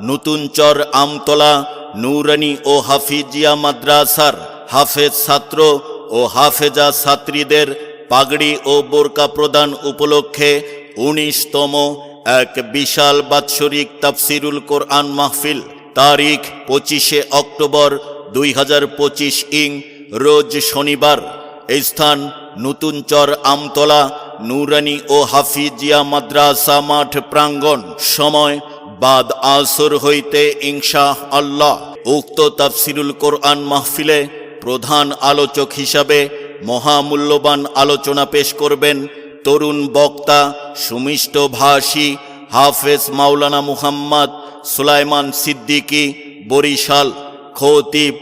নতুন চর আমতলা, নৌরানি ও হাফিজিয়া মাদ্রাসার হাফেজ ছাত্র ও হাফেজা ছাত্রীদের পাগড়ি ও বোরকা প্রদান উপলক্ষে উনিশতম এক বিশাল বাৎসরিক তাফসিরুল কোরআন মাহফিল, তারিখ পঁচিশে অক্টোবর দুই হাজার পঁচিশ ইং, রোজ শনিবার। স্থান নতুন চর আমতলা, নুরানি ও হাফিজিয়া মাদ্রাসা মাঠ প্রাঙ্গণ। সময় বাদ আসর হইতে ইনশা আল্লাহ। উক্ত তাফসিরুল কোরআন মাহফিলে প্রধান আলোচক হিসাবে মহামূল্যবান আলোচনা পেশ করবেন তরুণ বক্তা, সুমিষ্ট ভাষী, হাফেজ মাওলানা মুহাম্মদ সুলাইমান সিদ্দিকী, বরিশাল, খতিব,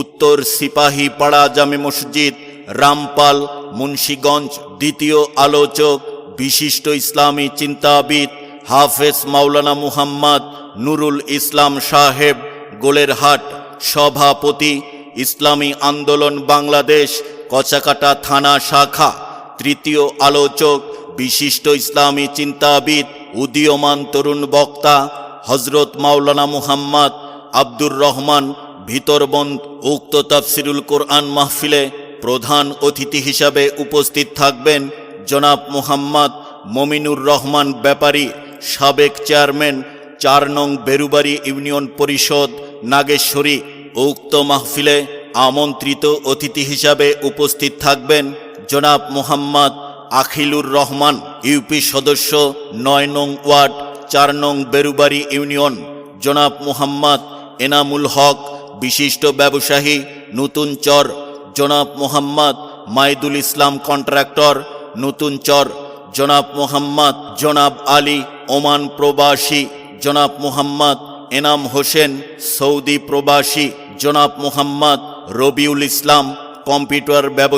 উত্তর সিপাহী পাড়া জামে মসজিদ, রামপাল, মুন্সীগঞ্জ, দ্বিতীয় আলোচক, বিশিষ্ট ইসলামী চিন্তাবিদ হাফেজ মাওলানা মুহাম্মদ নুরুল ইসলাম সাহেব, গোলেরহাট, সভাপতি, ইসলামী আন্দোলন বাংলাদেশ, কচাকাটা থানা শাখা, তৃতীয় আলোচক, বিশিষ্ট ইসলামী চিন্তাবিদ, উদীয়মান তরুণ বক্তা হজরত মাওলানা মুহাম্মদ আব্দুর রহমান ভিতরবন্দ উক্ত তাফসিরুল কোরআন মাহফিলে প্রধান অতিথি হিসাবে উপস্থিত থাকবেন জনাব মুহাম্মদ মমিনুর রহমান ব্যাপারী। সাবেক চেয়ারম্যান চার নং বেরুবাড়ি ইউনিয়ন পরিষদ নাগেশ্বরী উক্ত মাহফিলে আমন্ত্রিত অতিথি হিসাবে উপস্থিত থাকবেন জনাব মুহাম্মদ আখিলুর রহমান, ইউপি সদস্য, নয় নং ওয়ার্ড, চার নং বেরুবাড়ি ইউনিয়ন। জনাব মুহাম্মদ এনামুল হক, বিশিষ্ট ব্যবসায়ী, নতুন চর। জনাব মোহাম্মদ মাইদুল ইসলাম কন্ট্রাক্টর, নতুন চর। জনাব মোহাম্মদ জনাব আলী ওমান প্রবাসী জনাব মুহাম্মদ এনাম হোসেন সৌদি প্রবাসী জনাব মুহাম্মদ রবিউল ইসলাম কম্পিউটার ব্যবসা